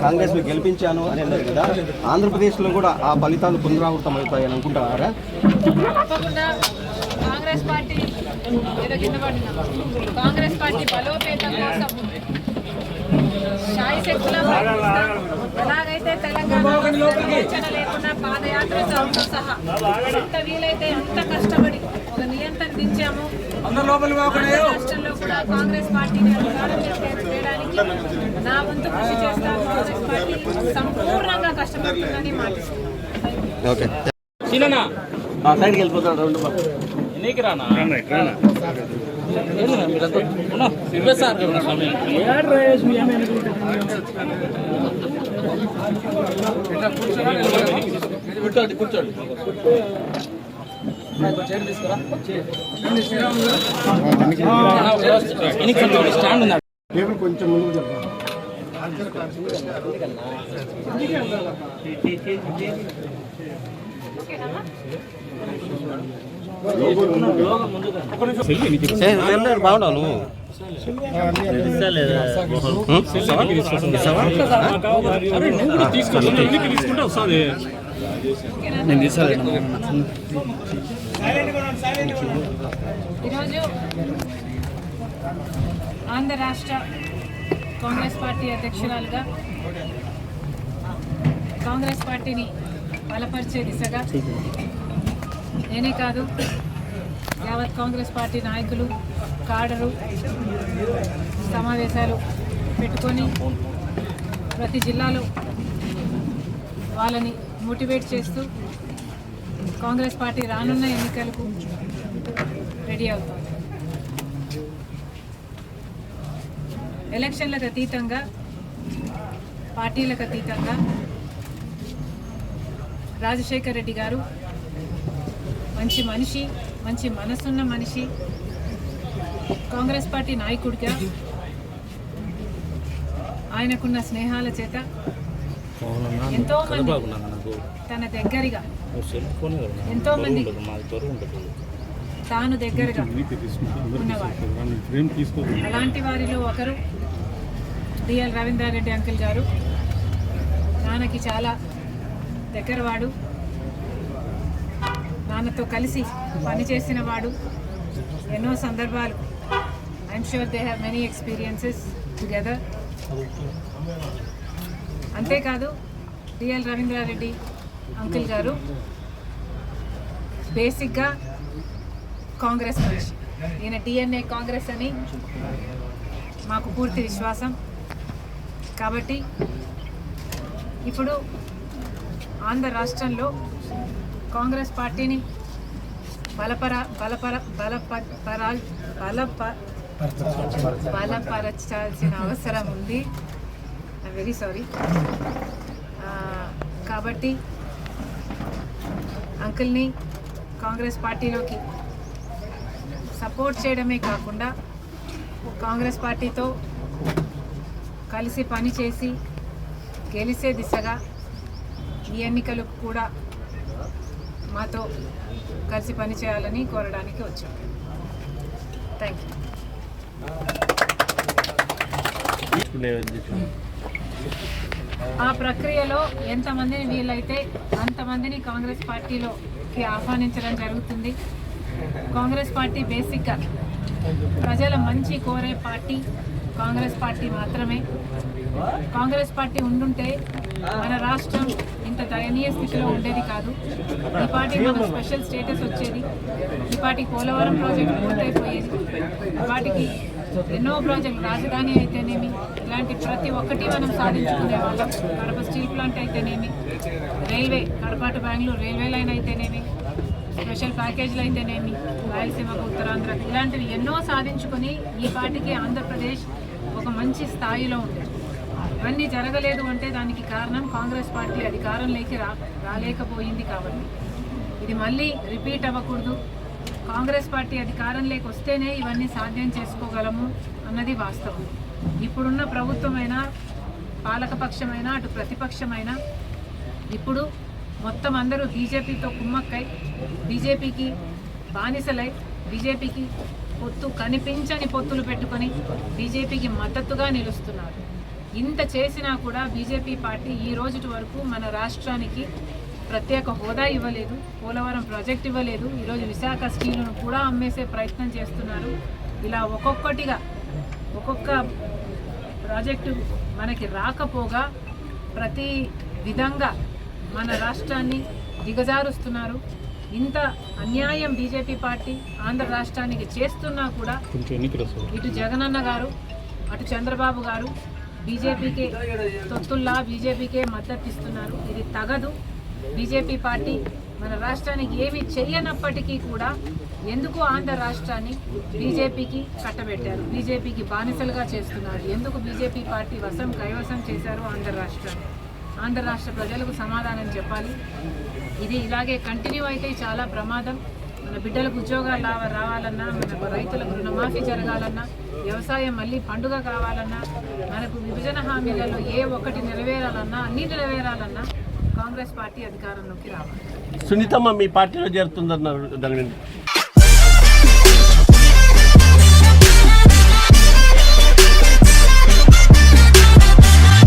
కాంగ్రెస్ గెలిపించాను అని అన్నారు కదా. ఆంధ్రప్రదేశ్లో కూడా ఆ ఫలితాలు పునరావృతం అవుతాయని అనుకుంటున్నారా? తప్పకుండా కాంగ్రెస్ పార్టీ కాంగ్రెస్ పార్టీ బలోపేతం కోసం శాయి శక్తుల ఎలాగైతే తెలంగాణ విమోచన లేకుండా పాదయాత్ర సహా. ఎంత వీలైతే ఎంత కష్టపడి ఒక నియంత్రణ దించాము. రాష్ట్రంలో కూడా కాంగ్రెస్ పార్టీని అధికారం చేయడానికి నా వంతు కృషి చేస్తాను కాంగ్రెస్ పార్టీ సంపూర్ణంగా కష్టపడుతుందని మాటిస్తున్నాను. ఎన్నికి రానా? కూర్చోండి కూర్చోండి. స్టాండ్ ఉందా? నువ్వు కూడా తీసుకో ఎన్నికి నేను ఈరోజు ఆంధ్ర రాష్ట్ర కాంగ్రెస్ పార్టీ అధ్యక్షురాలుగా కాంగ్రెస్ పార్టీని బలపరిచే దిశగా నేనే కాదు యావత్ కాంగ్రెస్ పార్టీ నాయకులు కాడరు సమావేశాలు పెట్టుకొని ప్రతి జిల్లాలో వాళ్ళని మోటివేట్ చేస్తూ కాంగ్రెస్ పార్టీ రానున్న ఎన్నికలకు రెడీ అవుతాం. ఎలక్షన్లకు అతీతంగా పార్టీలకు అతీతంగా రాజశేఖర్ రెడ్డి గారు మంచి మనిషి మంచి మనసున్న మనిషి కాంగ్రెస్ పార్టీ నాయకుడిగా ఆయనకున్న స్నేహాల చేత ఎంతో మంది తన దగ్గరగా ఎంతో మంది తాను దగ్గరగా ఉన్నవాడు అలాంటి వారిలో ఒకరు డిఎల్ రవీంద్రారెడ్డి అంకుల్ గారు. నాన్నకి చాలా దగ్గరవాడు. నాన్నతో కలిసి పనిచేసిన వాడు. ఎన్నో సందర్భాలు. I'm sure they have many experiences together అంతేకాదు డిఎల్ రవీంద్రారెడ్డి అంకుల్ గారు బేసిక్గా కాంగ్రెస్ మనిషి. ఈయన డిఎన్ఏ కాంగ్రెస్ అని మాకు పూర్తి విశ్వాసం. కాబట్టి ఇప్పుడు ఆంధ్ర రాష్ట్రంలో కాంగ్రెస్ పార్టీని బలపర బలపర బలప బలప బలపరచాల్సిన అవసరం ఉంది. వెరీ సారీ కాబట్టి అంకుల్ని కాంగ్రెస్ పార్టీలోకి సపోర్ట్ చేయడమే కాకుండా కాంగ్రెస్ పార్టీతో కలిసి పనిచేసి గెలిచే దిశగా ఈ ఎన్నికలు కూడా మాతో కలిసి పనిచేయాలని కోరడానికి వచ్చాం. థ్యాంక్ యూ ఆ ప్రక్రియలో ఎంతమందిని వీలైతే అంతమందిని కాంగ్రెస్ పార్టీలోకి ఆహ్వానించడం జరుగుతుంది. కాంగ్రెస్ పార్టీ బేసిక్గా ప్రజల మంచి కోరే పార్టీ కాంగ్రెస్ పార్టీ మాత్రమే. కాంగ్రెస్ పార్టీ ఉండుంటే మన రాష్ట్రం ఇంత దయనీయ స్థితిలో ఉండేది కాదు. ఈ పార్టీ మన స్పెషల్ స్టేటస్ వచ్చేది. ఈ పార్టీ పోలవరం ప్రాజెక్ట్ పూర్తయిపోయేది. వాటికి ఎన్నో ప్రాజెక్టు రాజధాని అయితేనేమి ఇలాంటి ప్రతి ఒక్కటి మనం సాధించుకునే వాళ్ళం. కడప స్టీల్ ప్లాంట్ అయితేనేమి railway Kadapa to Bengaluru railway line అయితేనేమి స్పెషల్ ప్యాకేజీలు అయితేనేమి రాయలసీమకు ఉత్తరాంధ్ర ఇలాంటివి ఎన్నో సాధించుకొని ఈ పాటికి ఆంధ్రప్రదేశ్ ఒక మంచి స్థాయిలో ఉంది. ఇవన్నీ జరగలేదు అంటే దానికి కారణం కాంగ్రెస్ పార్టీ అధికారంలోకి రా రాలేకపోయింది కాబట్టి. ఇది మళ్ళీ రిపీట్ అవ్వకూడదు. కాంగ్రెస్ పార్టీ అధికారంలోకి వస్తేనే ఇవన్నీ సాధ్యం చేసుకోగలము అన్నది వాస్తవం. ఇప్పుడున్న ప్రభుత్వమైనా పాలకపక్షమైనా అటు ప్రతిపక్షమైనా ఇప్పుడు మొత్తం అందరూ బీజేపీతో కుమ్మక్కై బీజేపీకి బానిసలై బీజేపీకి పొత్తు కనిపించని పొత్తులు పెట్టుకొని బీజేపీకి మద్దతుగా నిలుస్తున్నారు. ఇంత చేసినా కూడా బీజేపీ పార్టీ ఈ రోజుటి వరకు మన రాష్ట్రానికి ప్రత్యేక హోదా ఇవ్వలేదు పోలవరం ప్రాజెక్ట్ ఇవ్వలేదు. ఈరోజు విశాఖ స్టీలును కూడా అమ్మేసే ప్రయత్నం చేస్తున్నారు. ఇలా ఒక్కొక్కటిగా ఒక్కొక్క ప్రాజెక్టు మనకి రాకపోగా ప్రతి విధంగా మన రాష్ట్రాన్ని దిగజారుస్తున్నారు. ఇంత అన్యాయం బీజేపీ పార్టీ ఆంధ్ర రాష్ట్రానికి చేస్తున్నా కూడా ఇటు జగనన్న గారు అటు చంద్రబాబు గారు బీజేపీకే తొత్తుల్లా బీజేపీకే మద్దతు ఇస్తున్నారు ఇది తగదు. బీజేపీ పార్టీ మన రాష్ట్రానికి ఏమి చెయ్యనప్పటికీ కూడా ఎందుకు ఆంధ్ర రాష్ట్రాన్ని బీజేపీకి కట్టబెట్టారు? బీజేపీకి బానిసలుగా చేస్తున్నారు. ఎందుకు బీజేపీ పార్టీ వశం కైవసం చేశారు ఆంధ్ర రాష్ట్రాన్ని? ఆంధ్ర రాష్ట్ర ప్రజలకు సమాధానం చెప్పాలి. ఇది ఇలాగే కంటిన్యూ అయితే చాలా ప్రమాదం. మన బిడ్డలకు ఉద్యోగాలు రావాలన్నా మనకు రైతులకు రుణమాఫీ జరగాలన్నా వ్యవసాయం మళ్ళీ పండుగ కావాలన్నా మనకు విభజన హామీలలో ఏ ఒక్కటి నెరవేరాలన్నా అన్ని నెరవేరాలన్నా కాంగ్రెస్ పార్టీ అధికారంలోకి రావాలి. సునీతమ్మ మీ పార్టీలో చేరుతుందన్నారు